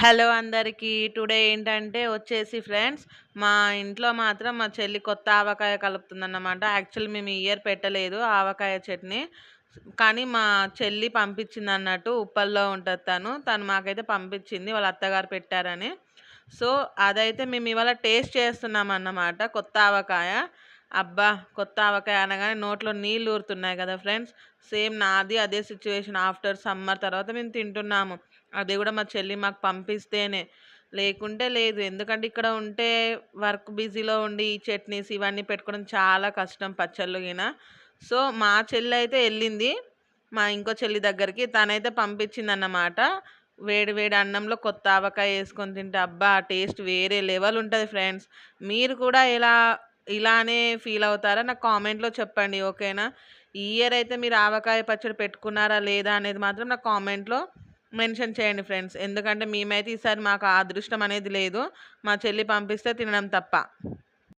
Hello అందరికీ. Today ఏంటంటే వచ్చేసి ఫ్రెండ్స్ మా ఇంట్లో మాత్రం మా చెల్లి కొత్త ఆవకాయ కలుపుతుందన్నమాట. యాక్చువల్ మేము ఇయర్ పెట్టలేదు ఆవకాయ చట్నీ. కానీ మా చెల్లి పంపించింది అన్నట్టు ఉప్పల్లో ఉంటుంది తను. తను మాకైతే పంపించింది వాళ్ళ అత్తగారు పెట్టారని. సో అదైతే మేము ఇవాళ టేస్ట్ చేస్తున్నాం అన్నమాట కొత్త ఆవకాయ. అబ్బా కొత్త ఆవకాయ అనగానే నోట్లో నీళ్ళు ఊరుతున్నాయి కదా ఫ్రెండ్స్. సేమ్ నాది అదే సిచ్యువేషన్ ఆఫ్టర్ సమ్మర్ తర్వాత మేము తింటున్నాము. అది కూడా మా చెల్లి మాకు పంపిస్తేనే. లేకుంటే లేదు. ఎందుకంటే ఇక్కడ ఉంటే వర్క్ బిజీలో ఉండి ఈ చట్నీస్ ఇవన్నీ పెట్టుకోవడం చాలా కష్టం పచ్చళ్ళు గిన. సో మా చెల్లి అయితే వెళ్ళింది. మా ఇంకో చెల్లి దగ్గరికి. తనైతే పంపించింది అన్నమాట వేడి వేడి అన్నంలో కొత్త ఆవకాయ వేసుకొని తింటే అబ్బా టేస్ట్ వేరే లెవెల్ ఉంటుంది ఫ్రెండ్స్. మీరు కూడా ఇలా ఇలానే ఫీల్ అవుతారా? నాకు కామెంట్లో చెప్పండి ఓకేనా? ఈ ఇయర్ అయితే మీరు ఆవకాయ పచ్చడి పెట్టుకున్నారా లేదా అనేది మాత్రం నాకు కామెంట్లో మెన్షన్ చేయండి ఫ్రెండ్స్. ఎందుకంటే మేమైతే ఈసారి మాకు ఆ అదృష్టం అనేది లేదు. మా చెల్లి పంపిస్తే తినడం తప్ప.